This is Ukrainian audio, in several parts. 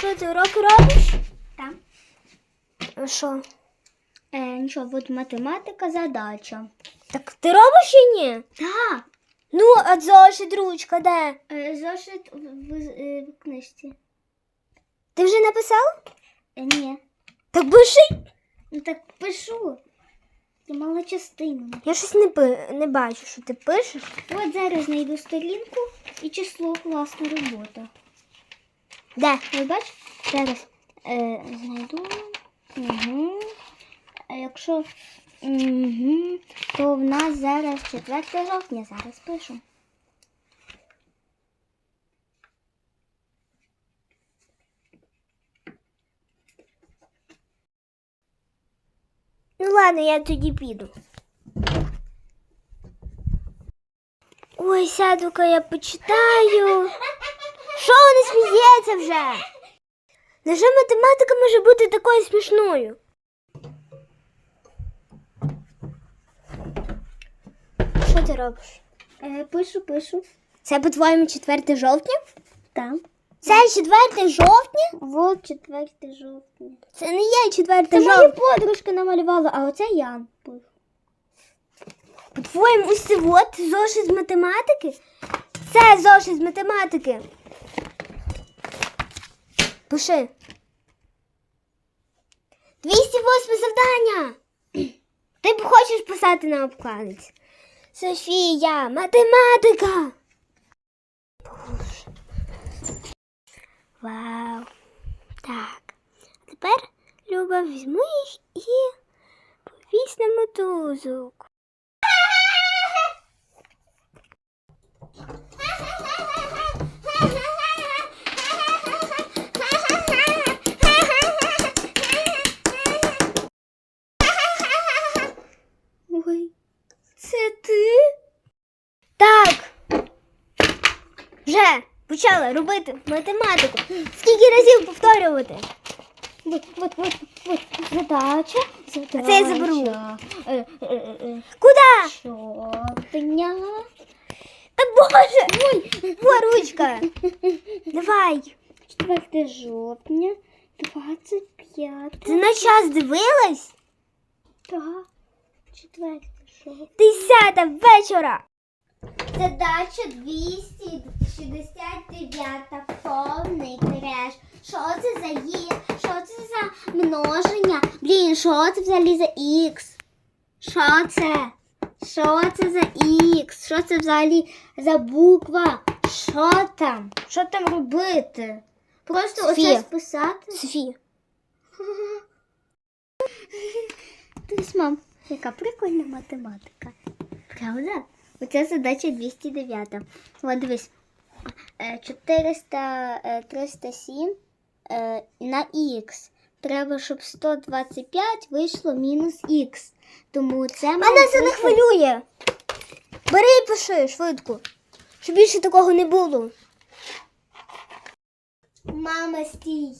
Що ти уроки робиш? Так. А Що? Е, нічого, от математика задача. Так ти робиш чи ні? Так. Ну, а зошит, ручка, де? Е, зошит в, в, е, в книжці. Ти вже написав? Е, ні. Так пиши. Ну так пишу. Це мала частина. Я щось не, пи... не бачу, що ти пишеш. От зараз знайду сторінку і число класна робота. Де? Ви бачите? Зараз е, знайду. Угу. Якщо угу, то в нас зараз 4 жовтня. Зараз пишу. Ну ладно, я тоді піду. Ой, сяду-ка я почитаю. Що вона сміється вже? Невже математика може бути такою смішною? Що ти робиш? Е, пишу, пишу. Це по-твоєму 4 жовтня? Там. Це 4 жовтня? Вот 4 жовтня. Це не є 4 Це моя подружка намалювала, а оце я пишу. По-твоєму, ось це от зошит з математики? Це зошит з математики. Пиши. 208 завдання. Ти б хочеш писати на обкладинці? Софія, математика. Вау. Так. Тепер, Люба, візьми їх і повісь на мотузок. Це ти? Так. Вже почала робити математику. Скільки разів повторювати? Вот, вот, вот, вот. Задача. Задача. Це я заберу. Е, е, е, е. Та боже! Ой, во ручка. Давай. 4 жовтня. 25. Ти на час дивилась? Так. 4 жовтня. Десята вечора. Задача 269. Повний треш. Що це за є? Що це за множення? Блін, що це взагалі за ікс? Що це? Що це за ікс? Що це взагалі за буква? Що там? Що там робити? Просто Софія. оце списати. Софія. Дивись, мам, яка прикольна математика. Правда? Оця задача 209. От дивись. Е, 400, е, 307 е, на х. Треба, щоб 125 вийшло мінус х. Тому це Мене це не хвилює. Бери і пиши швидко. Щоб більше такого не було. Мама, стій.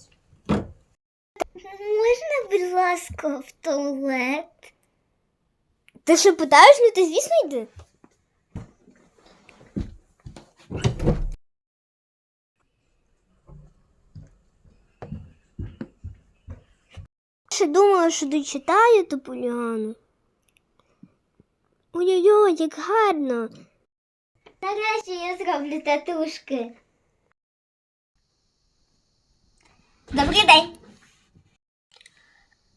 Можна, будь ласка, в туалет? Ти що питаєш? Ну ти звісно йди. Ще думала, що дочитаю ту поляну. Ой-ой-ой, як гарно. Нарешті я зроблю татушки. Добрий день.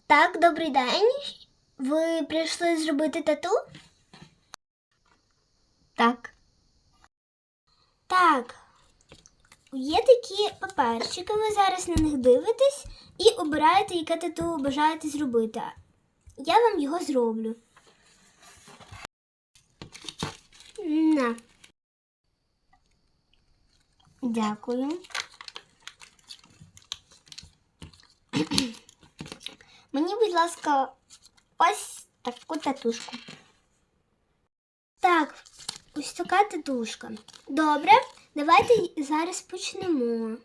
Так, добрий день. Ви прийшли зробити тату? Так. Так. Є такі паперчики, ви зараз на них дивитесь і обираєте, яке тату бажаєте зробити. Я вам його зроблю. На. Дякую. Мені, будь ласка, ось таку татушку. Так, ось така татушка. Добре, давайте зараз почнемо.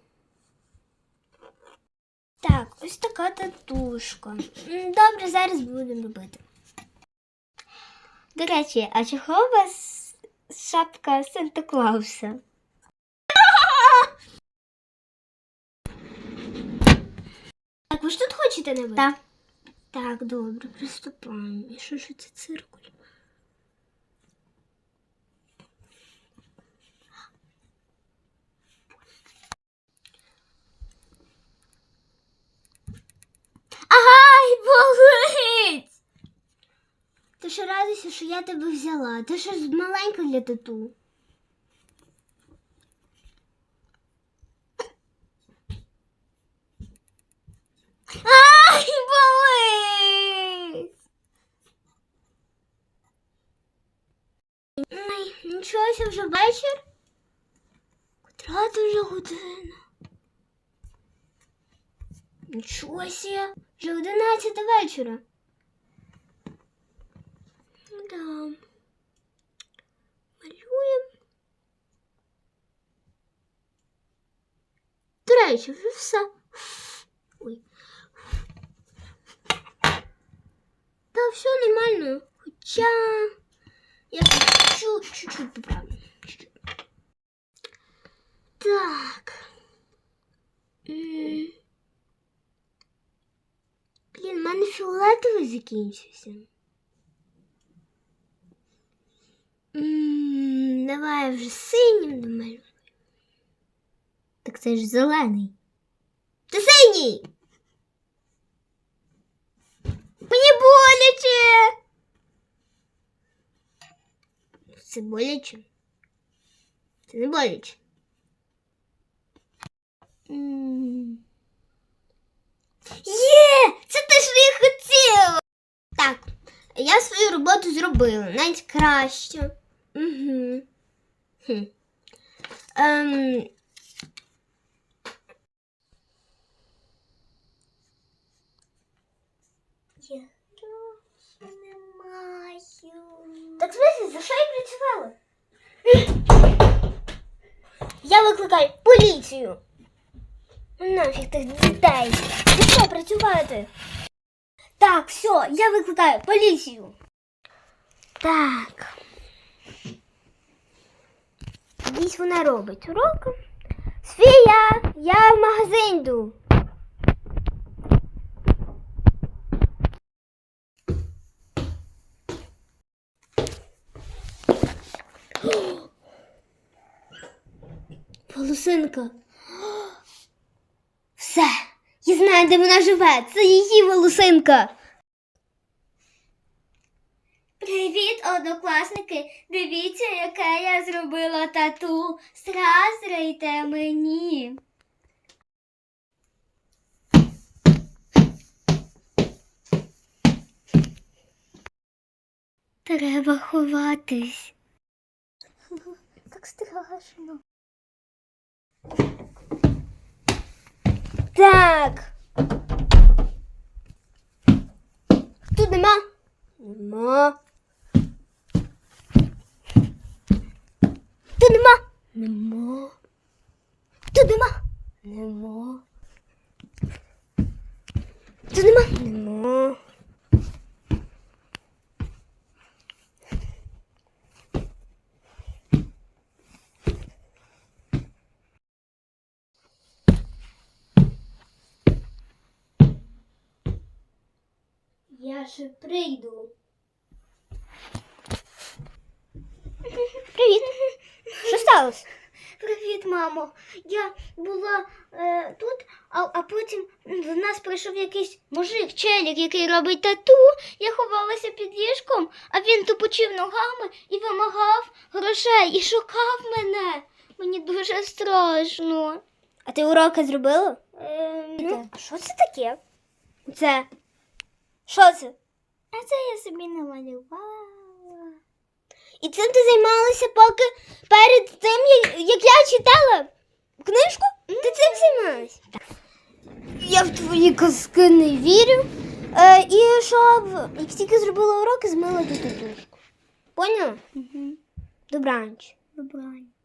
Так, ось така татушка. Добре, зараз будемо робити. До речі, а чого у вас шапка Санта Клауса? не ви? Так. Так, добре, приступаємо. І що ж це циркуль? Ай, болить! Ти що радуйся, що я тебе взяла? Ти ж маленька для тату? Ай, болить! Ай, нічого вже вечір. Котра вже година? Нічого ся, вже одинадцята вечора. Ну Да. Малюємо. До речі, вже все. Ой. Та все нормально. Хоча я чуть- чуть-чуть поправлю. Чуть-чуть. Так. М. Блін, в мене фіолетовий закінчився. Давай вже синім домалюю. Так це ж зелений. Це синій! Мені боляче! Це боляче? Це не боляче. Є! Це те, що я хотіла! Так, я свою роботу зробила, навіть краще. Угу. Хм. Ем, Я Так, в за що я працювала? Я викликаю поліцію. Нафіг тих дітей. Ви що, працювати? Так, все, я викликаю поліцію. Так. Десь вона робить урок. Софія, я в магазин йду. Волосинка. Все, я знаю, де вона живе. Це її волосинка. Привіт, однокласники! Дивіться, яке я зробила тату. Зразрайте мені. Треба ховатись. Так страшно. 真的吗？真的吗？真的吗？真的吗？真的吗？真吗？Я ще прийду. Привіт. Що сталося? Привіт, мамо. Я була е, тут, а, а потім до нас прийшов якийсь мужик, челік, який робить тату. Я ховалася під ліжком, а він тупочив ногами і вимагав грошей і шукав мене. Мені дуже страшно. А ти уроки зробила? Е, ну, що це таке? Це. Що це? А це я собі намалювала. І цим ти займалася поки перед тим, як, я читала книжку? Ти цим займалася? Я в твої казки не вірю. Е, і щоб як тільки зробила уроки, змила до татушку. Поняла? Угу. Добраніч. Добраніч.